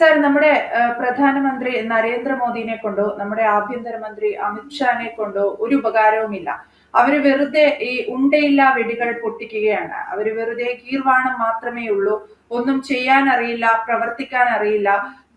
Sir നമ്മുടെ പ്രധാനമന്ത്രി നരേന്ദ്രമോദിനെ കൊണ്ടോ നമ്മുടെ ആഭ്യന്തരമന്ത്രി അമിത്ഷാനെ കൊണ്ടോ ഒരു ഉപകാരവുമില്ല. അവർ വെറുതെ ഈ ഉണ്ടയില്ല വെടികൾ പൊട്ടിക്കുകയാണ്. അവർ വെറുതെ കീർവാണം മാത്രമേ ഉള്ളൂ. ഒന്നും ചെയ്യാൻ അറിയില്ല പ്രവർത്തിക്കാൻ അറിയില്ല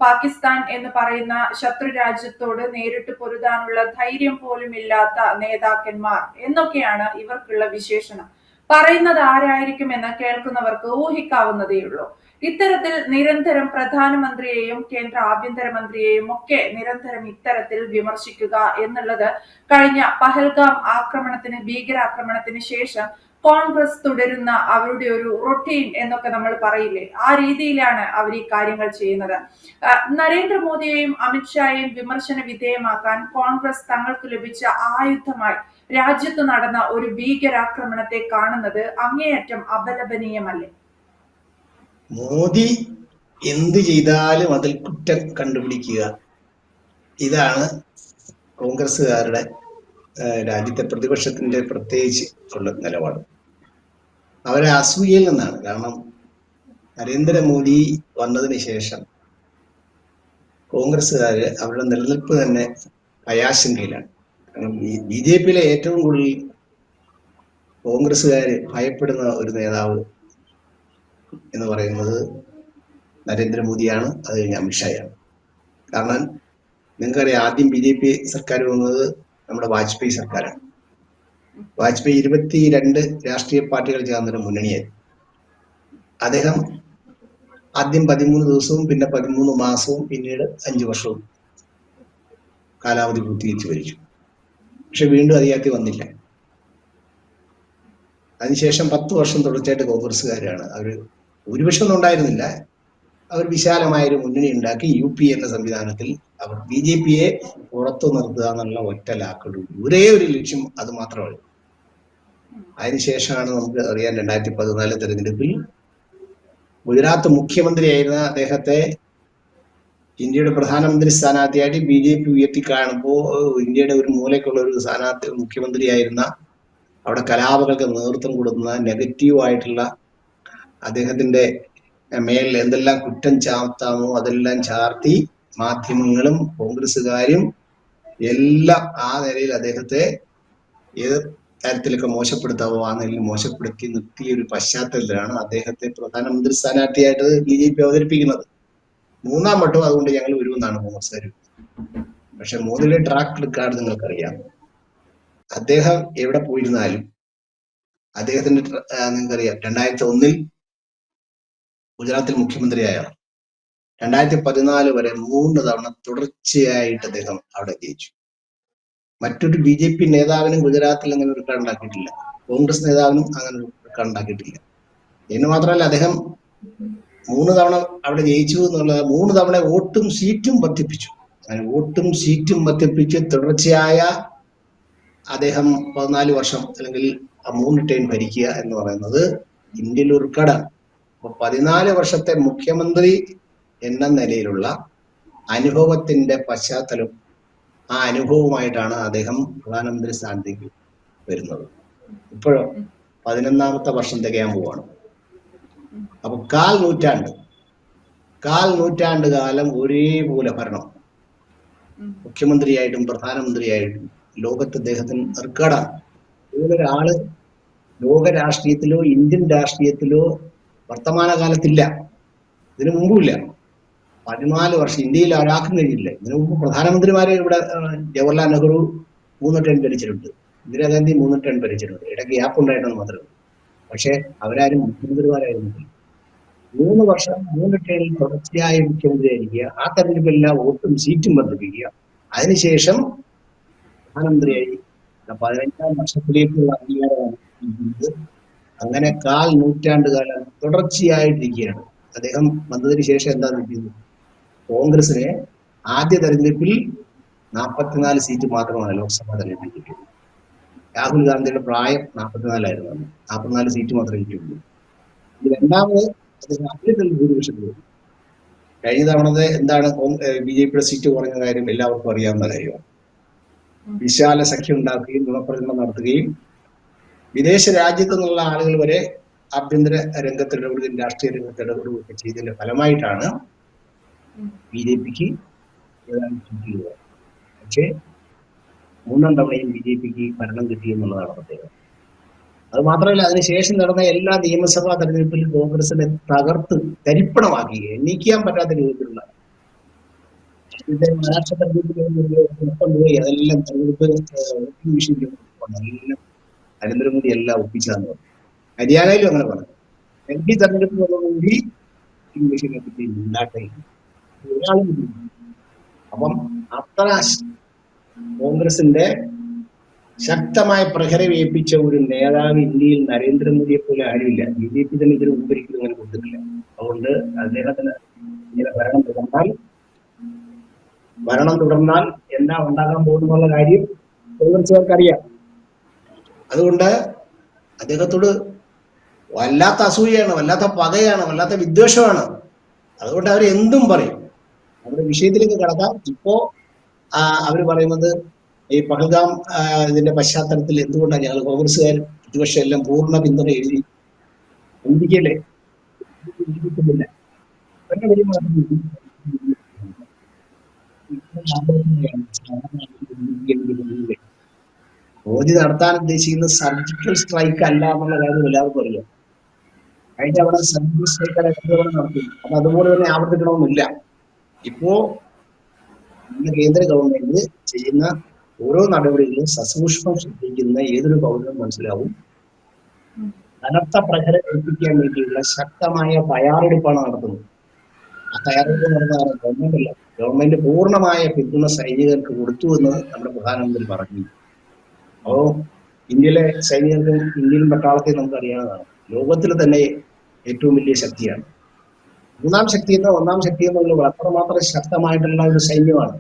പാകിസ്ഥാൻ എന്ന് പറയുന്ന ശത്രു രാജ്യത്തോട് നേരിട്ട് പൊരുതാനുള്ള ധൈര്യം പോലും ഇല്ലാത്ത നേതാക്കന്മാർ എന്നൊക്കെയാണ് ഇവർക്കുള്ള വിശേഷണം. പറയുന്നത് ആരായിരിക്കും എന്ന് കേൾക്കുന്നവർക്ക് ഊഹിക്കാവുന്നതേയുള്ളൂ ഇത്തരത്തിൽ നിരന്തരം പ്രധാനമന്ത്രിയെയും കേന്ദ്ര ആഭ്യന്തരമന്ത്രിയെയും ഒക്കെ നിരന്തരം ഇത്തരത്തിൽ വിമർശിക്കുക എന്നുള്ളത് കഴിഞ്ഞ പഹൽഗാം ആക്രമണത്തിന് ഭീകരാക്രമണത്തിന് ശേഷം കോൺഗ്രസ് തുടരുന്ന അവരുടെ ഒരു റൊട്ടീൻ എന്നൊക്കെ നമ്മൾ പറയില്ലേ? ആ രീതിയിലാണ് അവർ ഈ കാര്യങ്ങൾ ചെയ്യുന്നത്. നരേന്ദ്രമോദിയെയും അമിത്ഷായെയും വിമർശന വിധേയമാക്കാൻ കോൺഗ്രസ് തങ്ങൾക്ക് ലഭിച്ച ആയുധമായി രാജ്യത്ത് നടന്ന ഒരു ഭീകരാക്രമണത്തെ കാണുന്നത് അങ്ങേയറ്റം അപലപനീയമല്ലേ? മോദി എന്ത് ചെയ്താലും അതിൽ കുറ്റം കണ്ടുപിടിക്കുക. ഇതാണ് കോൺഗ്രസ്സുകാരുടെ രാജ്യത്തെ പ്രതിപക്ഷത്തിന്റെ പ്രത്യേകിച്ച് ഉള്ള നിലപാട്. അവരെ അസൂയയിൽ നിന്നാണ്. കാരണം നരേന്ദ്രമോദി വന്നതിന് ശേഷം കോൺഗ്രസ്സുകാര് അവരുടെ നിലനിൽപ്പ് തന്നെ ഭയാശങ്കയിലാണ് കാരണം ബി ജെ പിയിലെ ഏറ്റവും കൂടുതൽ കോൺഗ്രസ്സുകാർ ഭയപ്പെടുന്ന ഒരു നേതാവ് എന്ന് പറയുന്നത് നരേന്ദ്രമോദിയാണ് അത് കഴിഞ്ഞ് അമിത്ഷായാണ് കാരണം നിങ്ങൾക്കറിയാം ആദ്യം ബി ജെ പി സർക്കാർ വന്നത് നമ്മുടെ വാജ്പേയി സർക്കാരാണ്. വാജ്പേയി ഇരുപത്തി രണ്ട് രാഷ്ട്രീയ പാർട്ടികൾ ചേർന്നൊരു മുന്നണിയായി അദ്ദേഹം ആദ്യം പതിമൂന്ന് ദിവസവും പിന്നെ പതിമൂന്ന് മാസവും പിന്നീട് അഞ്ചു വർഷവും കാലാവധി പൂർത്തീകരിച്ച് ഭരിച്ചു. പക്ഷെ വീണ്ടും അധികാരത്തിൽ വന്നില്ല. അതിനുശേഷം പത്ത് വർഷം തുടർച്ചയായിട്ട് കോൺഗ്രസ്സുകാരാണ്. അവർ ഭൂരിപക്ഷം ഒന്നും ഉണ്ടായിരുന്നില്ല അവർ വിശാലമായ ഒരു മുന്നണി ഉണ്ടാക്കി യു പി എന്ന സംവിധാനത്തിൽ അവർ ബി ജെ പിയെ പുറത്തു നിർത്തുക എന്നുള്ള ഒറ്റ ലാക്കുള്ളൂ ഒരേ ഒരു ലക്ഷ്യം അത് മാത്രമാണ്. അതിനുശേഷമാണ് നമുക്ക് അറിയാൻ രണ്ടായിരത്തി പതിനാല് തെരഞ്ഞെടുപ്പിൽ ഗുജറാത്ത് മുഖ്യമന്ത്രിയായിരുന്ന അദ്ദേഹത്തെ ഇന്ത്യയുടെ പ്രധാനമന്ത്രി സ്ഥാനാർത്ഥിയായിട്ട് ബി ജെ പി ഉയർത്തി കാണുമ്പോൾ ഇന്ത്യയുടെ ഒരു മൂലയ്ക്കുള്ള ഒരു സ്ഥാനാർത്ഥി മുഖ്യമന്ത്രിയായിരുന്ന അവിടെ കലാപങ്ങൾക്ക് നേതൃത്വം കൊടുക്കുന്ന നെഗറ്റീവ് ആയിട്ടുള്ള അദ്ദേഹത്തിന്റെ മേൽ എന്തെല്ലാം കുറ്റം ചാർത്താമോ അതെല്ലാം ചാർത്തി മാധ്യമങ്ങളും കോൺഗ്രസ്സുകാരും എല്ലാം ആ നിലയിൽ അദ്ദേഹത്തെ ഏത് തരത്തിലൊക്കെ മോശപ്പെടുത്താവോ ആ നിലയിൽ മോശപ്പെടുത്തി നിർത്തിയ ഒരു പശ്ചാത്തലത്തിലാണ് അദ്ദേഹത്തെ പ്രധാനമന്ത്രി സ്ഥാനാർത്ഥിയായിട്ട് ബി ജെ പി അവതരിപ്പിക്കുന്നത്. മൂന്നാം വട്ടവും അതുകൊണ്ട് ഞങ്ങൾ വരുമെന്നാണ് കോൺഗ്രസ്സുകാർ പക്ഷെ മൂന്നിലെ ട്രാക്ക് റെക്കാർഡ് നിങ്ങൾക്കറിയാം. അദ്ദേഹം എവിടെ പോയിരുന്നാലും അദ്ദേഹത്തിന്റെ നിങ്ങൾക്കറിയാം രണ്ടായിരത്തി ഒന്നിൽ ഗുജറാത്തിൽ മുഖ്യമന്ത്രിയായ രണ്ടായിരത്തി പതിനാല് വരെ മൂന്ന് തവണ തുടർച്ചയായിട്ട് അദ്ദേഹം അവിടെ ജയിച്ചു. മറ്റൊരു ബി ജെ പി നേതാവിനും ഗുജറാത്തിൽ അങ്ങനെ ഒരു കണ്ടാക്കിയിട്ടില്ല കോൺഗ്രസ് നേതാവിനും അങ്ങനെ ഒരു കണ്ടാക്കിയിട്ടില്ല എന്ന് മാത്രമല്ല അദ്ദേഹം മൂന്ന് തവണ അവിടെ ജയിച്ചു എന്നുള്ളത് മൂന്ന് തവണ വോട്ടും സീറ്റും വർദ്ധിപ്പിച്ചു. അങ്ങനെ വോട്ടും സീറ്റും വർദ്ധിപ്പിച്ച് തുടർച്ചയായ അദ്ദേഹം പതിനാല് വർഷം അല്ലെങ്കിൽ ആ മൂന്ന് ടൈം ഭരിക്കുക എന്ന് പറയുന്നത് ഇന്ത്യയിൽ റെക്കോർഡാണ് അപ്പൊ പതിനാല് വർഷത്തെ മുഖ്യമന്ത്രി എന്ന നിലയിലുള്ള അനുഭവത്തിന്റെ പശ്ചാത്തലം ആ അനുഭവമായിട്ടാണ് അദ്ദേഹം പ്രധാനമന്ത്രി സ്ഥാനത്തേക്ക് വരുന്നത്. ഇപ്പോഴോ പതിനൊന്നാമത്തെ വർഷം തികയാൻ പോവാണ്. അപ്പൊ കാൽ നൂറ്റാണ്ട് കാൽ നൂറ്റാണ്ട് കാലം ഒരേപോലെ ഭരണം. മുഖ്യമന്ത്രിയായിട്ടും പ്രധാനമന്ത്രിയായിട്ടും ലോകത്ത് അദ്ദേഹത്തിന് റെക്കോർഡാണ്. ഒരാൾ ലോക രാഷ്ട്രീയത്തിലോ ഇന്ത്യൻ രാഷ്ട്രീയത്തിലോ വർത്തമാനകാലത്തില്ല. ഇതിനു മുമ്പുമില്ല. പതിനാല് വർഷം ഇന്ത്യയിൽ ഒരാൾക്കും കഴിഞ്ഞില്ല ഇതിനു മുമ്പ് പ്രധാനമന്ത്രിമാരെ ഇവിടെ ജവഹർലാൽ നെഹ്റു മൂന്ന് ടേൺ ഭരിച്ചിട്ടുണ്ട്. ഇന്ദിരാഗാന്ധി മൂന്ന് ടേൺ ഭരിച്ചിട്ടുണ്ട്. ഇടയ്ക്ക് ഗ്യാപ്പ് ഉണ്ടായിട്ടെന്ന് മാത്രമേ ഉള്ളൂ. പക്ഷെ അവരാരും മുഖ്യമന്ത്രിമാരായിരുന്നില്ല മൂന്ന് വർഷം മൂന്ന് ടേണിൽ തുടർച്ചയായ മുഖ്യമന്ത്രിയായിരിക്കുക ആ തെരഞ്ഞെടുപ്പെല്ലാം വോട്ടും സീറ്റും വർദ്ധിപ്പിക്കുക. അതിനുശേഷം പ്രധാനമന്ത്രിയായി. പതിനഞ്ചാം വർഷത്തിലേക്കുള്ള അംഗീകാരമാണ്. അങ്ങനെ കാൽ നൂറ്റാണ്ട് കാലം തുടർച്ചയായിട്ടിരിക്കുകയാണ്. അദ്ദേഹം വന്നതിന് ശേഷം എന്താണ് ചെയ്യുന്നത് കോൺഗ്രസിനെ ആദ്യ തെരഞ്ഞെടുപ്പിൽ നാൽപ്പത്തിനാല് സീറ്റ് മാത്രമാണ് ലോക്സഭാ തെരഞ്ഞെടുപ്പിൽ കിട്ടിയത്. രാഹുൽ ഗാന്ധിയുടെ പ്രായം നാൽപ്പത്തിനാലായിരുന്നു അന്ന്. നാൽപ്പത്തിനാല് സീറ്റ് മാത്രമേ കിട്ടിയുള്ളൂ. രണ്ടാമത് അദ്ദേഹം അത്യന്തം ഭൂരിപക്ഷം. കഴിഞ്ഞ തവണത്തെ എന്താണ് ബി ജെ പിയുടെ സീറ്റ് കുറഞ്ഞ കാര്യം എല്ലാവർക്കും അറിയാവുന്ന കാര്യമാണ്. വിശാല സഖ്യം ഉണ്ടാക്കുകയും ഗുണപ്രചരണം നടത്തുകയും വിദേശ രാജ്യത്തു നിന്നുള്ള ആളുകൾ വരെ ആഭ്യന്തര രംഗത്ത് ഇടപെടുകയും രാഷ്ട്രീയ രംഗത്ത് ഇടപെടുകയും ഒക്കെ ചെയ്തതിന്റെ ഫലമായിട്ടാണ്. ബി ജെ പിക്ക് പക്ഷേ മൂന്നാം തവണയും ബി ജെ പിക്ക് ഭരണം കിട്ടി എന്നുള്ളതാണ് പ്രത്യേകത അത് മാത്രമല്ല അതിനുശേഷം നടന്ന എല്ലാ നിയമസഭാ തെരഞ്ഞെടുപ്പിലും കോൺഗ്രസിനെ തകർത്ത് തരിപ്പണമാക്കി എണ്ണിക്കാൻ പറ്റാത്ത രൂപത്തിലുള്ള മഹാരാഷ്ട്ര തെരഞ്ഞെടുപ്പിൽ അതെല്ലാം തെരഞ്ഞെടുപ്പ് എല്ലാം നരേന്ദ്രമോദി എല്ലാം ഒപ്പിച്ചാന്ന് പറഞ്ഞു. ഹരിയാനയിലും അങ്ങനെ പറഞ്ഞു. എം പി തെരഞ്ഞെടുപ്പ് വന്നതോടുകൂടി വോട്ടിംഗ് മെഷീനെ പറ്റി ഇല്ല. അപ്പം അത്ര കോൺഗ്രസിന്റെ ശക്തമായ പ്രഹരം ഏൽപ്പിച്ച ഒരു നേതാവ് ഇന്ത്യയിൽ നരേന്ദ്രമോദിയെ പോലെ ആരുമില്ല. ബി ജെ പി തന്നെ ഇതിന് ഉപരിക്കുന്നു അങ്ങനെ കൊടുത്തിട്ടില്ല അതുകൊണ്ട് അദ്ദേഹത്തിന് ഇങ്ങനെ ഭരണം തുടർന്നാൽ ഭരണം തുടർന്നാൽ എന്താ ഉണ്ടാകാൻ പോകുന്നുള്ള കാര്യം കോൺഗ്രസുകാർക്ക് അറിയാം അതുകൊണ്ട് അദ്ദേഹത്തോട് വല്ലാത്ത അസൂയയാണ് വല്ലാത്ത പകയാണ് വല്ലാത്ത വിദ്വേഷമാണ്. അതുകൊണ്ട് അവർ എന്തും പറയും. അവരുടെ വിഷയത്തിലേക്ക് കടക്കാം. ഇപ്പോ അവർ പറയുന്നത് ഈ പഹൽഗാം ഇതിന്റെ പശ്ചാത്തലത്തിൽ എന്തുകൊണ്ടാണ് ഞങ്ങൾ കോൺഗ്രസ്സുകാർ പ്രതിപക്ഷം എല്ലാം പൂർണ പിന്തുണ എഴുതി ഇന്ത്യക്കല്ലേ ഇന്ത്യക്കുന്നില്ല അവരുടെ വലിയ മാറ്റം ഇത്. മോദി നടത്താൻ ഉദ്ദേശിക്കുന്ന സർജിക്കൽ സ്ട്രൈക്ക് അല്ല എന്നുള്ള കാര്യം എല്ലാവർക്കും അറിയാം. അതിന്റെ അവിടെ സർജിക്കൽ സ്ട്രൈക്ക് അല്ല നടത്തി അത് അതുപോലെ തന്നെ ആവർത്തിക്കണമെന്നില്ല. ഇപ്പോ കേന്ദ്ര ഗവൺമെന്റ് ചെയ്യുന്ന ഓരോ നടപടികളും സസൂക്ഷ്മം ശ്രദ്ധിക്കുന്ന ഏതൊരു പൗരനും മനസ്സിലാവും. കനത്ത പ്രഹരം ഏൽപ്പിക്കാൻ വേണ്ടിയുള്ള ശക്തമായ തയ്യാറെടുപ്പാണ് നടത്തുന്നത്. ആ തയ്യാറെടുപ്പ് നടന്ന ഗവൺമെന്റ് അല്ല. ഗവൺമെന്റ് പൂർണമായ പിന്തുണ സൈനികർക്ക് കൊടുത്തു എന്ന് നമ്മുടെ പ്രധാനമന്ത്രി പറഞ്ഞു. അപ്പോ ഇന്ത്യയിലെ സൈനികർക്കും ഇന്ത്യൻ പട്ടാളത്തെ നമുക്ക് അറിയാവുന്നതാണ്. ലോകത്തിൽ തന്നെ ഏറ്റവും വലിയ ശക്തിയാണ്. മൂന്നാം ശക്തി എന്ന ഒന്നാം ശക്തി എന്നുള്ളത് അത്രമാത്രം ശക്തമായിട്ടുള്ള ഒരു സൈന്യമാണ്.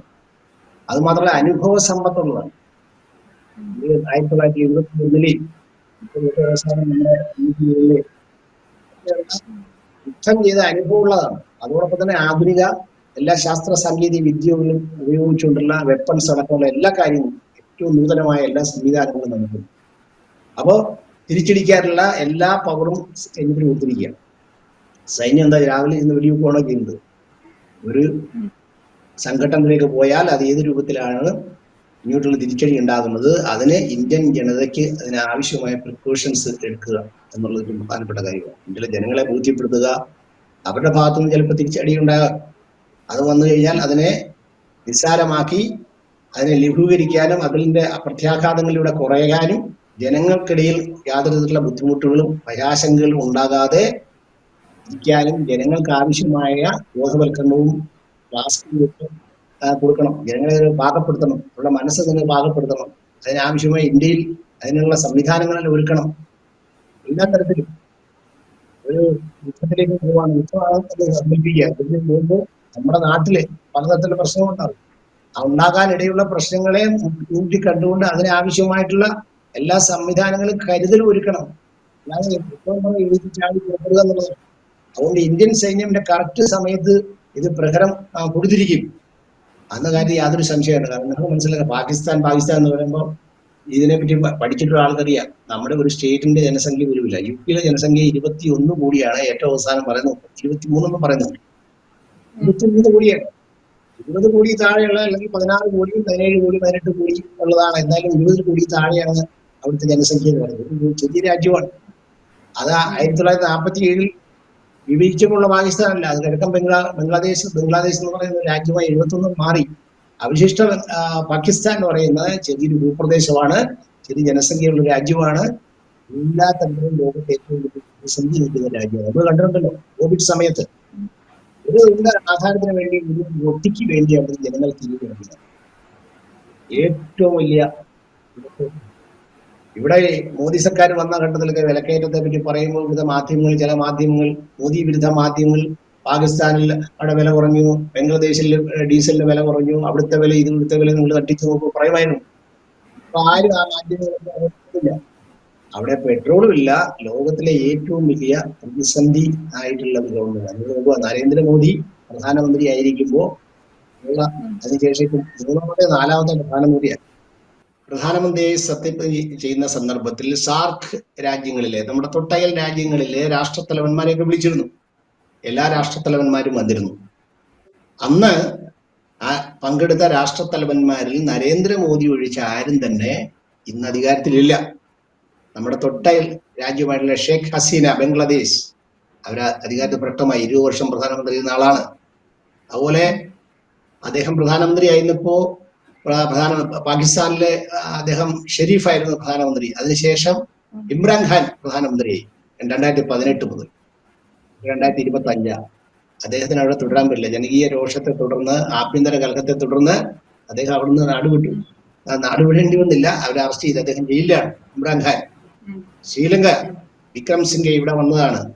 അത് മാത്രമല്ല അനുഭവ സമ്പത്തുള്ളതാണ്. ആയിരത്തി തൊള്ളായിരത്തി എഴുപത്തി ഇന്ത്യയിലെ യുദ്ധം ചെയ്ത അനുഭവമുള്ളതാണ് അതോടൊപ്പം തന്നെ ആധുനിക എല്ലാ ശാസ്ത്ര സാങ്കേതിക വിദ്യകളും ഉപയോഗിച്ചുകൊണ്ടുള്ള വെപ്പൺസ് അടക്കമുള്ള എല്ലാ കാര്യങ്ങളും ഏറ്റവും നൂതനമായ എല്ലാ സംവിധാനങ്ങളും നമുക്ക് അപ്പോ തിരിച്ചടിക്കാനുള്ള എല്ലാ പവറും സൈന്യത്തിന് കൊടുത്തിരിക്കുകയാണ്. സൈന്യം എന്താ രാവിലെ ഇന്ന് വെടിവെക്കുകയാണോ ചെയ്യുന്നത്? ഒരു സംഘട്ടനത്തിലേക്ക് പോയാൽ അത് ഏത് രൂപത്തിലാണ് ഇങ്ങോട്ടുള്ള തിരിച്ചടി ഉണ്ടാകുന്നത്? അതിന് ഇന്ത്യൻ ജനതയ്ക്ക് അതിന് ആവശ്യമായ പ്രിക്കോഷൻസ് എടുക്കുക എന്നുള്ളത് ഒരു പ്രധാനപ്പെട്ട കാര്യമാണ്. ഇന്ത്യയിലെ ജനങ്ങളെ ബോധ്യപ്പെടുത്തുക അവരുടെ ഭാഗത്തുനിന്ന് ചിലപ്പോൾ തിരിച്ചടി ഉണ്ടാകാം. അത് വന്നു കഴിഞ്ഞാൽ അതിനെ നിസ്സാരമാക്കി അതിനെ ലഘൂകരിക്കാനും അതിന്റെ പ്രത്യാഘാതങ്ങളിലൂടെ കുറയാനും ജനങ്ങൾക്കിടയിൽ യാതൊരു വിധത്തിലുള്ള ബുദ്ധിമുട്ടുകളും ഭയാശങ്കകളും ഉണ്ടാകാതെ ഇരിക്കാനും ജനങ്ങൾക്ക് ആവശ്യമായ ബോധവൽക്കരണവും കൊടുക്കണം. ജനങ്ങളെ പാകപ്പെടുത്തണം. അവരുടെ മനസ്സ് തന്നെ പാകപ്പെടുത്തണം. അതിനാവശ്യമായ ഇന്ത്യയിൽ അതിനുള്ള സംവിധാനങ്ങളിൽ ഒരുക്കണം. എല്ലാ തരത്തിലും. ഒരു യുദ്ധത്തിലേക്ക് പോവാണ് യുദ്ധമാണെന്ന് സങ്കല്പിക്കുക നമ്മുടെ നാട്ടിൽ പലതരത്തിലുള്ള പ്രശ്നങ്ങളുണ്ടാകും ഉണ്ടാകാനിടയുള്ള പ്രശ്നങ്ങളെ കണ്ടുകൊണ്ട് അതിനാവശ്യമായിട്ടുള്ള എല്ലാ സംവിധാനങ്ങളും കരുതൽ ഒരുക്കണം. അല്ലാതെ യുദ്ധം പറഞ്ഞ് എഴുതി ചാടി പുറപ്പെടുക എന്നുള്ളത്. അതുകൊണ്ട് ഇന്ത്യൻ സൈന്യത്തിന്റെ കറക്റ്റ് സമയത്ത് ഇത് പ്രഹരം ആ, കൊടുത്തിരിക്കും. അന്ന കാര്യം യാതൊരു സംശയമില്ല കാരണം നമുക്ക് മനസ്സിലാക്കാം പാകിസ്ഥാൻ പാകിസ്ഥാൻ എന്ന് പറയുമ്പോൾ ഇതിനെപ്പറ്റി പഠിച്ചിട്ടുള്ള ആൾക്കറിയാം. നമ്മുടെ ഒരു സ്റ്റേറ്റിന്റെ ജനസംഖ്യ വരുമില്ല യു പിയിലെ ജനസംഖ്യ ഇരുപത്തി ഒന്ന് കോടിയാണ് ഏറ്റവും അവസാനം പറയുന്നത്. ഇരുപത്തി മൂന്നെന്ന് പറയുന്നുണ്ട് ഇരുപത്തി മൂന്ന് കോടിയാണ്. ഇരുപത് കോടി താഴെയുള്ള അല്ലെങ്കിൽ പതിനാറ് കോടി പതിനേഴ് കോടി പതിനെട്ട് കോടി ഉള്ളതാണ്. എന്നാലും ഇരുപത് കോടി താഴെയാണ് അവിടുത്തെ ജനസംഖ്യ എന്ന് പറയുന്നത്. ഒരു ചെറിയ രാജ്യമാണ്. അത് ആയിരത്തി തൊള്ളായിരത്തി നാൽപ്പത്തി ഏഴിൽ വിഭജിച്ചപ്പോഴുള്ള പാകിസ്ഥാനല്ല. അത് കിഴക്കൻ ബംഗ്ലാ ബംഗ്ലാദേശ് ബംഗ്ലാദേശ് എന്ന് പറയുന്ന രാജ്യമായി എഴുപത്തൊന്ന് മാറി. അവശിഷ്ട പാകിസ്ഥാൻ എന്ന് പറയുന്നത് ചെറിയൊരു ഭൂപ്രദേശമാണ്. ചെറിയ ജനസംഖ്യയുള്ള രാജ്യമാണ്. എല്ലാ തരത്തിലും ലോകത്തെ ഏറ്റവും വലിയ പ്രതിസന്ധി നിൽക്കുന്ന രാജ്യമാണ്. നമ്മൾ കണ്ടിട്ടുണ്ടല്ലോ കോവിഡ് സമയത്ത്. ഒരു ആധാരത്തിന് വേണ്ടി ഒരു റൊട്ടിക്ക് വേണ്ടിയാണ് ജനങ്ങൾ തിരികെ ഏറ്റവും വലിയ ഇവിടെ മോദി സർക്കാർ വന്ന ഘട്ടത്തിലൊക്കെ വിലക്കയറ്റത്തെ പറ്റി പറയുമ്പോൾ വിവിധ മാധ്യമങ്ങൾ ചില മാധ്യമങ്ങൾ മോദി വിരുദ്ധ മാധ്യമങ്ങൾ പാകിസ്ഥാനിൽ അവിടെ വില കുറഞ്ഞു ബംഗ്ലാദേശിൽ ഡീസലിന്റെ വില കുറഞ്ഞു അവിടുത്തെ വില ഇത് ഇവിടുത്തെ വില നിങ്ങൾ തട്ടിച്ചു നോക്കുക പറയുമായിരുന്നു. അപ്പൊ ആരും ആ അറിയത്തില്ല. അവിടെ പെട്രോളും ഇല്ല. ലോകത്തിലെ ഏറ്റവും വലിയ പ്രതിസന്ധി ആയിട്ടുള്ള ഒരു ഗവൺമെന്റ് അത് നോക്കുക നരേന്ദ്രമോദി പ്രധാനമന്ത്രി ആയിരിക്കുമ്പോൾ ഉള്ള അതിനുശേഷം മൂന്നാമത്തെ നാലാമത്തെ പ്രധാനമന്ത്രിയാണ് പ്രധാനമന്ത്രിയെ സത്യപ്രതിജ്ഞ ചെയ്യുന്ന സന്ദർഭത്തിൽ സാർക്ക് രാജ്യങ്ങളിലെ നമ്മുടെ തൊട്ടയൽ രാജ്യങ്ങളിലെ രാഷ്ട്രത്തലവന്മാരെയൊക്കെ വിളിച്ചിരുന്നു. എല്ലാ രാഷ്ട്രത്തലവന്മാരും വന്നിരുന്നു. അന്ന് പങ്കെടുത്ത രാഷ്ട്രത്തലവന്മാരിൽ നരേന്ദ്രമോദി ഒഴിച്ച ആരും തന്നെ ഇന്ന് അധികാരത്തിലില്ല. നമ്മുടെ തൊട്ടയൽ രാജ്യമായിട്ടുള്ള ഷേഖ് ഹസീന ബംഗ്ലാദേശ്. അവർ അധികാരത്തിൽ പ്രകടമായി ഇരുപത് വർഷം പ്രധാനമന്ത്രി ഇരുന്ന ആളാണ്. അതുപോലെ അദ്ദേഹം പ്രധാനമന്ത്രി ആയിരുന്നപ്പോ പ്രധാന പാകിസ്ഥാനിലെ അദ്ദേഹം ഷെരീഫായിരുന്നു പ്രധാനമന്ത്രി. അതിനുശേഷം ഇമ്രാൻഖാൻ പ്രധാനമന്ത്രിയായി രണ്ടായിരത്തി പതിനെട്ട് മുതൽ. രണ്ടായിരത്തി ഇരുപത്തി അഞ്ചാ അദ്ദേഹത്തിന് അവിടെ തുടരാൻ പറ്റില്ല. ജനകീയ രോഷത്തെ തുടർന്ന് ആഭ്യന്തര കലഹത്തെ തുടർന്ന് അദ്ദേഹം അവിടുന്ന് നാടുവിട്ടു നാടുവിടേണ്ടി വന്നില്ല. അവരെ അറസ്റ്റ് ചെയ്ത് അദ്ദേഹം ജയിലിലാണ് ഇമ്രാൻഖാൻ. ശ്രീലങ്ക വിക്രം സിംഗെ ഇവിടെ വന്നതാണ്.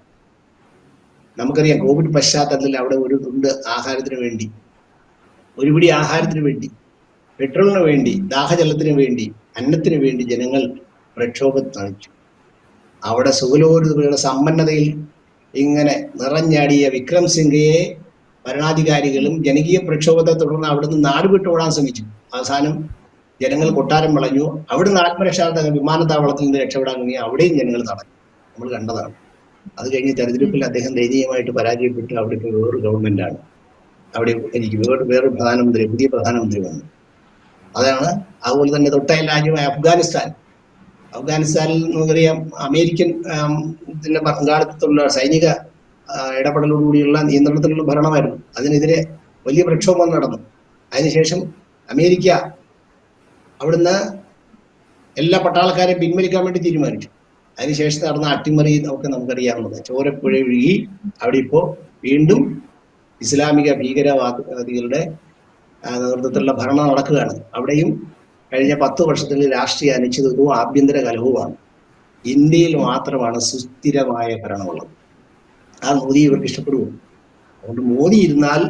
നമുക്കറിയാം കോവിഡ് പശ്ചാത്തലത്തിൽ അവിടെ ഒരു തുണ്ട് ആഹാരത്തിന് വേണ്ടി ഒരു പിടി ആഹാരത്തിന് വേണ്ടി പെട്രോളിന് വേണ്ടി ദാഹജലത്തിന് വേണ്ടി അന്നത്തിന് വേണ്ടി ജനങ്ങൾ പ്രക്ഷോഭം കാണിച്ചു അവിടെ സുഖലോലുതയുടെ സമ്പന്നതയിൽ ഇങ്ങനെ നിറഞ്ഞാടിയ വിക്രം സിംഗയെ ഭരണാധികാരികളും ജനകീയ പ്രക്ഷോഭത്തെ തുടർന്ന് അവിടുന്ന് നാടുവിട്ടോടാൻ ശ്രമിച്ചു. അവസാനം ജനങ്ങൾ കൊട്ടാരം വളഞ്ഞു. അവിടുന്ന് ആത്മരക്ഷാർത്ഥ വിമാനത്താവളത്തിൽ നിന്ന് രക്ഷപ്പെടാൻ തുടങ്ങി അവിടെയും ജനങ്ങൾ നടന്നു നമ്മൾ കണ്ടതാണ്. അത് കഴിഞ്ഞ് തെരഞ്ഞെടുപ്പിൽ അദ്ദേഹം ദയനീയമായിട്ട് പരാജയപ്പെട്ട് അവിടെ ഇപ്പോൾ വേറൊരു ഗവൺമെന്റാണ് അവിടെ എനിക്ക് വേറെ വേറൊരു പ്രധാനമന്ത്രി പുതിയ പ്രധാനമന്ത്രി വന്നു. അതാണ് അതുപോലെ തന്നെ തൊട്ടയൽ രാജ്യമായ അഫ്ഗാനിസ്ഥാൻ. അഫ്ഗാനിസ്ഥാനിൽ നമുക്കറിയാം അമേരിക്കൻ പങ്കാളിത്തത്തിലുള്ള സൈനിക ഇടപെടലോടുകൂടിയുള്ള നിയന്ത്രണത്തിലുള്ള ഭരണമായിരുന്നു. അതിനെതിരെ വലിയ പ്രക്ഷോഭം നടന്നു. അതിനുശേഷം അമേരിക്ക അവിടുന്ന് എല്ലാ പട്ടാളക്കാരെയും പിൻവലിക്കാൻ വേണ്ടി തീരുമാനിച്ചു. അതിനുശേഷം നടന്ന അട്ടിമറി നമുക്ക് നമുക്കറിയാവുന്നത്. ചോരപ്പുഴ ഒഴുകി അവിടെ ഇപ്പോൾ വീണ്ടും ഇസ്ലാമിക ഭീകരവാദികളുടെ നേതൃത്വത്തിലുള്ള ഭരണം നടക്കുകയാണ്. അവിടെയും കഴിഞ്ഞ പത്ത് വർഷത്തിൽ രാഷ്ട്രീയ അനിശ്ചിതത്വവും ആഭ്യന്തര കലഹവുമാണ്. ഇന്ത്യയിൽ മാത്രമാണ് സുസ്ഥിരമായ ഭരണമുള്ളത്. ആ മോദി ഇവർക്ക് ഇഷ്ടപ്പെടുമോ അതുകൊണ്ട് മോദി ഇരുന്നാൽ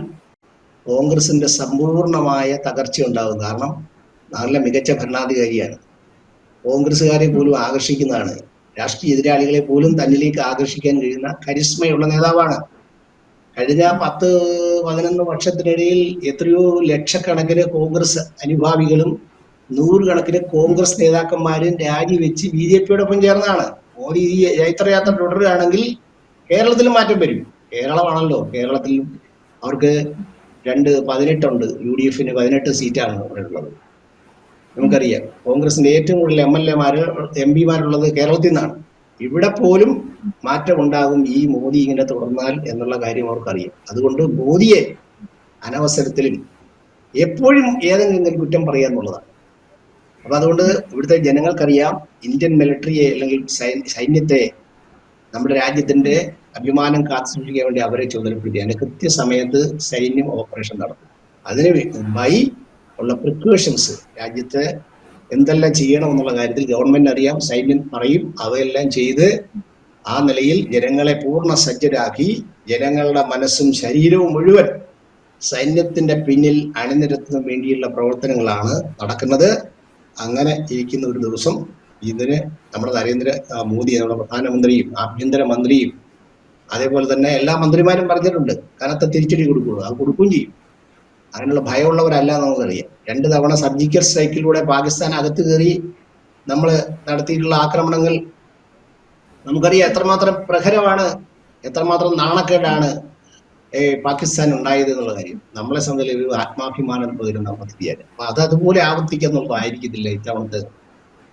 കോൺഗ്രസിന്റെ സമ്പൂർണമായ തകർച്ച ഉണ്ടാകും. കാരണം നല്ല മികച്ച ഭരണാധികാരിയാണ്. കോൺഗ്രസ്സുകാരെ പോലും ആകർഷിക്കുന്നതാണ്. രാഷ്ട്രീയ എതിരാളികളെ പോലും തന്നിലേക്ക് ആകർഷിക്കാൻ കഴിയുന്ന കരിസ്മയുള്ള നേതാവാണ്. കഴിഞ്ഞ പത്ത് പതിനൊന്ന് വർഷത്തിനിടയിൽ എത്രയോ ലക്ഷക്കണക്കിന് കോൺഗ്രസ് അനുഭാവികളും നൂറുകണക്കിന് കോൺഗ്രസ് നേതാക്കന്മാരും രാജിവെച്ച് ബി ജെ പിയോടൊപ്പം ചേർന്നതാണ് മോദി ഈ ചൈത്രയാത്ര തുടരുകയാണെങ്കിൽ കേരളത്തിൽ മാറ്റം വരും. കേരളമാണല്ലോ. കേരളത്തിൽ അവർക്ക് രണ്ട് പതിനെട്ടുണ്ട്. യു ഡി എഫിന് പതിനെട്ട് സീറ്റാണ് അവിടെ ഉള്ളത് നമുക്കറിയാം. കോൺഗ്രസിന്റെ ഏറ്റവും കൂടുതൽ എം എൽ എമാര് എം പിമാരുള്ളത് കേരളത്തിൽ നിന്നാണ്. ഇവിടെ പോലും മാറ്റം ഉണ്ടാകും ഈ മോദി ഇങ്ങനെ തുടർന്നാൽ എന്നുള്ള കാര്യം അവർക്കറിയാം. അതുകൊണ്ട് മോദിയെ അനവസരത്തിലും എപ്പോഴും ഏതെങ്കിലും കുറ്റം പറയുക എന്നുള്ളതാണ്. അപ്പൊ അതുകൊണ്ട് ഇവിടുത്തെ ജനങ്ങൾക്കറിയാം ഇന്ത്യൻ മിലിറ്ററിയെ അല്ലെങ്കിൽ സൈന്യത്തെ നമ്മുടെ രാജ്യത്തിന്റെ അഭിമാനം കാത്തുസൂക്ഷിക്കാൻ വേണ്ടി അവരെ ചുമതലപ്പെടുത്തി. അതിന് കൃത്യസമയത്ത് സൈന്യം ഓപ്പറേഷൻ നടത്തും. അതിന് മുമ്പായി ഉള്ള പ്രിക്കോഷൻസ് രാജ്യത്ത് എന്തെല്ലാം ചെയ്യണം എന്നുള്ള കാര്യത്തിൽ ഗവൺമെന്റ് അറിയാം സൈന്യം പറയും അവയെല്ലാം ചെയ്ത് ആ നിലയിൽ ജനങ്ങളെ പൂർണ സജ്ജരാക്കി ജനങ്ങളുടെ മനസ്സും ശരീരവും മുഴുവൻ സൈന്യത്തിന്റെ പിന്നിൽ അണിനിരത്തുന്ന വേണ്ടിയുള്ള പ്രവർത്തനങ്ങളാണ് നടക്കുന്നത്. അങ്ങനെ ഇരിക്കുന്ന ഒരു ദിവസം ഇതിന് നമ്മുടെ നരേന്ദ്ര മോദി നമ്മുടെ പ്രധാനമന്ത്രിയും ആഭ്യന്തര മന്ത്രിയും അതേപോലെ തന്നെ എല്ലാ മന്ത്രിമാരും പറഞ്ഞിട്ടുണ്ട് കനത്ത തിരിച്ചടി കൊടുക്കുള്ളൂ അത് കൊടുക്കുകയും ചെയ്യും. അതിനുള്ള ഭയമുള്ളവരല്ല നമുക്കറിയാം. രണ്ട് തവണ സർജിക്കൽ സ്ട്രൈക്കിലൂടെ പാകിസ്ഥാൻ അകത്ത് കയറി നമ്മൾ നടത്തിയിട്ടുള്ള ആക്രമണങ്ങൾ നമുക്കറിയാം എത്രമാത്രം പ്രഹരമാണ് എത്രമാത്രം നാണക്കേടാണ് പാകിസ്ഥാൻ ഉണ്ടായത് എന്നുള്ള കാര്യം. നമ്മളെ സംബന്ധിച്ച് ഒരു ആത്മാഭിമാനം പകരുന്ന പദ്ധതിയാണ് അപ്പൊ അത് അതുപോലെ ആവർത്തിക്കുന്നുള്ളതായിരിക്കത്തില്ല ഇത്തവണത്തെ.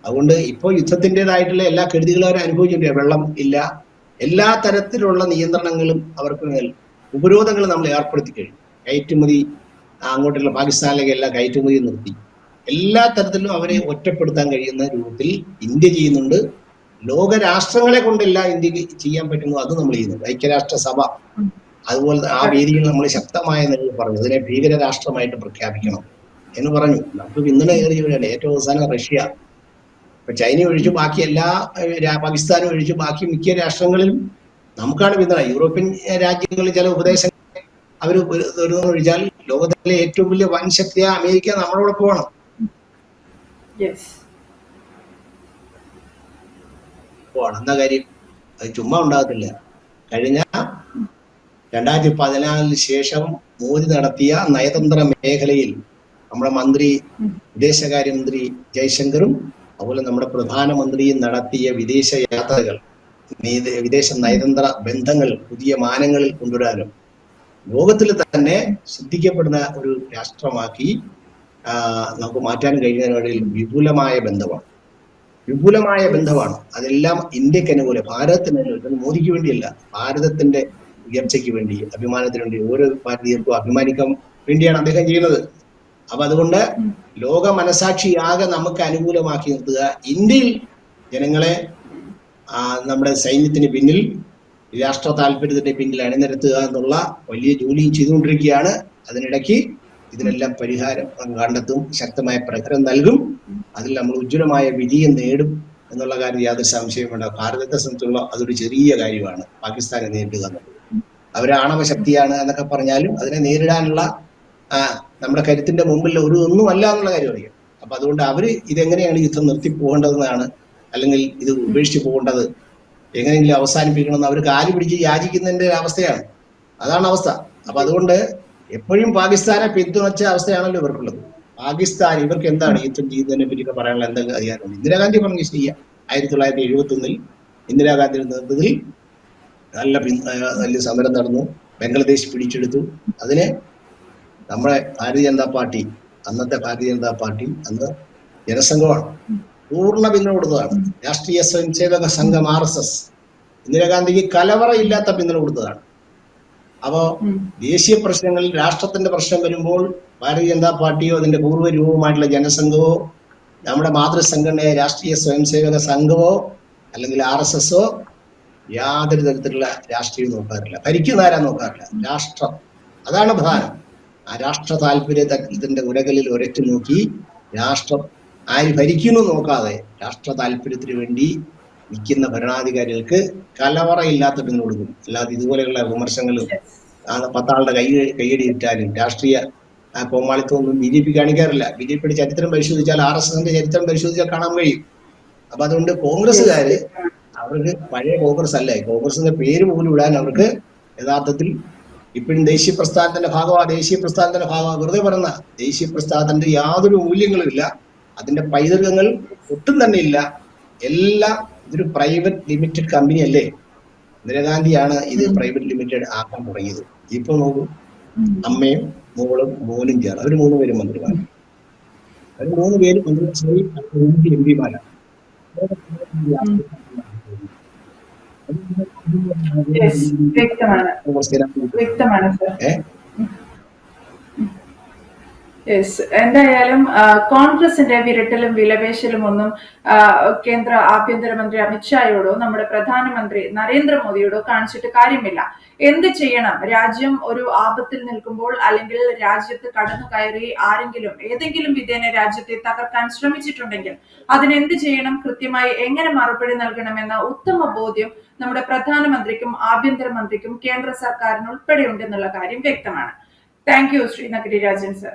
അതുകൊണ്ട് ഇപ്പോൾ യുദ്ധത്തിന്റെതായിട്ടുള്ള എല്ലാ കെടുതികളും അവർ അനുഭവിച്ചിട്ടുണ്ട്. വെള്ളം ഇല്ല. എല്ലാ തരത്തിലുള്ള നിയന്ത്രണങ്ങളും അവർക്ക് മേൽ ഉപരോധങ്ങൾ നമ്മൾ ഏർപ്പെടുത്തി കഴിഞ്ഞു. കയറ്റുമതി അങ്ങോട്ടുള്ള പാകിസ്ഥാനിലേക്ക് എല്ലാ കയറ്റുമതി നിർത്തി. എല്ലാ തരത്തിലും അവരെ ഒറ്റപ്പെടുത്താൻ കഴിയുന്ന രൂപത്തിൽ ഇന്ത്യ ചെയ്യുന്നുണ്ട്. ലോകരാഷ്ട്രങ്ങളെ കൊണ്ടല്ല ഇന്ത്യയ്ക്ക് ചെയ്യാൻ പറ്റുന്നു അത് നമ്മൾ ചെയ്യുന്നുണ്ട്. ഐക്യരാഷ്ട്ര സഭ അതുപോലെ ആ വേദിയിൽ നമ്മൾ ശക്തമായ നിലയിൽ പറഞ്ഞു. അതിനെ ഭീകര രാഷ്ട്രമായിട്ട് പ്രഖ്യാപിക്കണം എന്ന് പറഞ്ഞു. നമുക്ക് പിന്തുണ കയറി വരികയാണ് ഏറ്റവും അവസാനം റഷ്യ. ഇപ്പൊ ചൈന ഒഴിച്ചു ബാക്കി എല്ലാ പാകിസ്ഥാനും ഒഴിച്ച് ബാക്കി മിക്ക രാഷ്ട്രങ്ങളിലും നമുക്കാണ് പിന്തുണ. യൂറോപ്യൻ രാജ്യങ്ങളിൽ ചില ഉപദേശങ്ങൾ അവർ ഒഴിച്ചാൽ ലോകത്തിലെ ഏറ്റവും വലിയ വൻ ശക്തിയായ അമേരിക്ക നമ്മളോട് പോകണം. പോകണം. എന്താ കാര്യം? അത് ചുമ്മാ ഉണ്ടാകത്തില്ല. കഴിഞ്ഞ രണ്ടായിരത്തി പതിനാലിന് ശേഷം മോദി നടത്തിയ നയതന്ത്ര മേഖലയിൽ നമ്മുടെ മന്ത്രി വിദേശകാര്യമന്ത്രി ജയശങ്കറും അതുപോലെ നമ്മുടെ പ്രധാനമന്ത്രിയും നടത്തിയ വിദേശ യാത്രകൾ വിദേശ നയതന്ത്ര ബന്ധങ്ങൾ പുതിയ മാനങ്ങളിൽ കൊണ്ടുവരാനും ലോകത്തിൽ തന്നെ ശ്രദ്ധിക്കപ്പെടുന്ന ഒരു രാഷ്ട്രമാക്കി നമുക്ക് മാറ്റാൻ കഴിയുന്നതിനിടയിൽ വിപുലമായ ബന്ധമാണ്. വിപുലമായ ബന്ധമാണ്. അതെല്ലാം ഇന്ത്യയ്ക്ക് അനുകൂലം. ഭാരതത്തിന് അനുകൂലം. മോദിക്ക് വേണ്ടിയല്ല. ഭാരതത്തിന്റെ ഉയർച്ചയ്ക്ക് വേണ്ടി അഭിമാനത്തിന് വേണ്ടി ഓരോ ഭാരതീയർക്കും അഭിമാനിക്കാൻ വേണ്ടിയാണ് അദ്ദേഹം ചെയ്യുന്നത്. അപ്പൊ അതുകൊണ്ട് ലോക മനസാക്ഷിയാകെ നമുക്ക് അനുകൂലമാക്കി നിർത്തുക. ഇന്ത്യയിൽ ജനങ്ങളെ നമ്മുടെ സൈന്യത്തിന് പിന്നിൽ രാഷ്ട്ര താല്പര്യത്തിന്റെ പിന്നിൽ അണിനിരത്തുക എന്നുള്ള വലിയ ജോലിയും ചെയ്തുകൊണ്ടിരിക്കുകയാണ്. അതിനിടയ്ക്ക് ഇതിനെല്ലാം പരിഹാരം കണ്ടെത്തും ശക്തമായ പ്രഹരം നൽകും. അതിൽ നമ്മൾ ഉജ്ജ്വലമായ വിജയം നേടും എന്നുള്ള കാര്യം യാതൊരു സംശയവും വേണ്ട. ഭാരതത്തെ സംബന്ധിച്ചുള്ള അതൊരു ചെറിയ കാര്യമാണ് പാകിസ്ഥാനെ നേരിടുക എന്നുള്ളത്. അവർ ആണവ ശക്തിയാണ് എന്നൊക്കെ പറഞ്ഞാലും അതിനെ നേരിടാനുള്ള നമ്മുടെ കരുത്തിന്റെ മുമ്പിൽ ഒരു ഒന്നുമല്ല എന്നുള്ള കാര്യം അറിയാം. അപ്പൊ അതുകൊണ്ട് അവർ ഇതെങ്ങനെയാണ് യുദ്ധം നിർത്തി പോകേണ്ടതെന്നാണ് അല്ലെങ്കിൽ ഇത് ഉപേക്ഷിച്ച് പോകേണ്ടത് എങ്ങനെയെങ്കിലും അവസാനിപ്പിക്കണമെന്ന് അവർ കാലി പിടിച്ച് യാചിക്കുന്നതിന്റെ അവസ്ഥയാണ്. അതാണ് അവസ്ഥ. അപ്പൊ അതുകൊണ്ട് എപ്പോഴും പാകിസ്ഥാനെ പിന്തുണച്ച അവസ്ഥയാണല്ലോ ഇവർക്കുള്ളത്. പാകിസ്ഥാൻ ഇവർക്ക് എന്താണ് യുദ്ധം ചെയ്യുന്നതിനെ പറ്റിയൊക്കെ പറയാനുള്ള എന്തെങ്കിലും അധികാരമുണ്ട്. ഇന്ദിരാഗാന്ധി പറഞ്ഞു ചെയ്യാം ആയിരത്തി തൊള്ളായിരത്തി എഴുപത്തി ഒന്നിൽ ഇന്ദിരാഗാന്ധിയുടെ നേതൃത്വത്തിൽ നല്ല പിൻ- വലിയ സമരം നടന്നു. ബംഗ്ലാദേശ് പിടിച്ചെടുത്തു. അതിന് നമ്മുടെ ഭാരതീയ ജനതാ പാർട്ടി അന്നത്തെ ഭാരതീയ ജനതാ പാർട്ടി അന്ന് ജനസംഘമാണ്. പൂർണ പിന്തുണ കൊടുത്തതാണ്. Rashtriya Swayamsevak Sangh R S S. ഇന്ദിരാഗാന്ധിക്ക് കലവറയില്ലാത്ത പിന്തുണ കൊടുത്തതാണ്. അപ്പോ ദേശീയ പ്രശ്നങ്ങളിൽ രാഷ്ട്രത്തിന്റെ പ്രശ്നം വരുമ്പോൾ ഭാരതീയ ജനതാ പാർട്ടിയോ അതിന്റെ പൂർവ രൂപമായിട്ടുള്ള ജനസംഘമോ നമ്മുടെ മാതൃസംഘടനയായ രാഷ്ട്രീയ സ്വയംസേവക സംഘമോ അല്ലെങ്കിൽ ആർ എസ് എസോ യാതൊരു തരത്തിലുള്ള രാഷ്ട്രീയം നോക്കാറില്ല. ഭരിക്കുന്ന ആരാ നോക്കാറില്ല? രാഷ്ട്രം. അതാണ് പ്രധാനം. ആ രാഷ്ട്ര താല്പര്യത്തിന്റെ ഉരകലിൽ ഒരറ്റു നോക്കി രാഷ്ട്രം ആര് ഭരിക്കുന്നു നോക്കാതെ രാഷ്ട്ര താല്പര്യത്തിന് വേണ്ടി നിൽക്കുന്ന ഭരണാധികാരികൾക്ക് കലവറയില്ലാത്ത പിന്തുണ കൊടുക്കും അല്ലാതെ ഇതുപോലെയുള്ള വിമർശനങ്ങളും പത്താളുടെ കൈ കൈയടി ഇട്ടാലും രാഷ്ട്രീയ ആ കോമാളിത്തമൊന്നും ബി ജെ പി കാണിക്കാറില്ല. ബി ജെ പിയുടെ ചരിത്രം പരിശോധിച്ചാൽ ആർ എസ് എസിന്റെ ചരിത്രം പരിശോധിച്ചാൽ കാണാൻ കഴിയും. അപ്പൊ അതുകൊണ്ട് കോൺഗ്രസ്സുകാര് അവർക്ക് പഴയ കോൺഗ്രസ് അല്ലേ? കോൺഗ്രസിന്റെ പേര് പോലും ഇടാൻ അവർക്ക് യഥാർത്ഥത്തിൽ ഇപ്പോഴും ദേശീയ പ്രസ്ഥാനത്തിന്റെ ഭാഗമാണ് ദേശീയ പ്രസ്ഥാനത്തിന്റെ ഭാഗമാണ് വെറുതെ പറഞ്ഞ ദേശീയ പ്രസ്ഥാനത്തിന്റെ യാതൊരു മൂല്യങ്ങളും ഇല്ല. അതിന്റെ പൈതൃകങ്ങൾ ഒട്ടും തന്നെ ഇല്ല. എല്ലാം ഇതൊരു പ്രൈവറ്റ് ലിമിറ്റഡ് കമ്പനി അല്ലേ? ഇന്ദിരാഗാന്ധിയാണ് ഇത് പ്രൈവറ്റ് ലിമിറ്റഡ് ആക്കാൻ തുടങ്ങിയത്. ഇപ്പൊ നോക്കൂ. അമ്മയും മോളും മോനും ചേർന്ന്. അവർ മൂന്ന് പേരും മന്ത്രിമാർ അവർ മൂന്ന് പേരും മന്ത്രിസഭയിൽ എം പിമാരാണ് വ്യക്തമാണ്. വ്യക്തമാണ് ഏഹ് യെസ് എന്തായാലും കോൺഗ്രസിന്റെ വിരട്ടലും വിലപേശലും ഒന്നും കേന്ദ്ര ആഭ്യന്തരമന്ത്രി അമിത്ഷായോടോ നമ്മുടെ പ്രധാനമന്ത്രി നരേന്ദ്രമോദിയോടോ കാണിച്ചിട്ട് കാര്യമില്ല. എന്ത് ചെയ്യണം? രാജ്യം ഒരു ആപത്തിൽ നിൽക്കുമ്പോൾ അല്ലെങ്കിൽ രാജ്യത്ത് കടന്നു കയറി ആരെങ്കിലും ഏതെങ്കിലും വിധേന രാജ്യത്തെ തകർക്കാൻ ശ്രമിച്ചിട്ടുണ്ടെങ്കിൽ അതിനെന്ത് ചെയ്യണം? കൃത്യമായി എങ്ങനെ മറുപടി നൽകണമെന്ന ഉത്തമ ബോധ്യം നമ്മുടെ പ്രധാനമന്ത്രിക്കും ആഭ്യന്തരമന്ത്രിക്കും കേന്ദ്ര സർക്കാരിന് ഉൾപ്പെടെ ഉണ്ടെന്നുള്ള കാര്യം വ്യക്തമാണ്. Thank you Sreenagari Rajan sir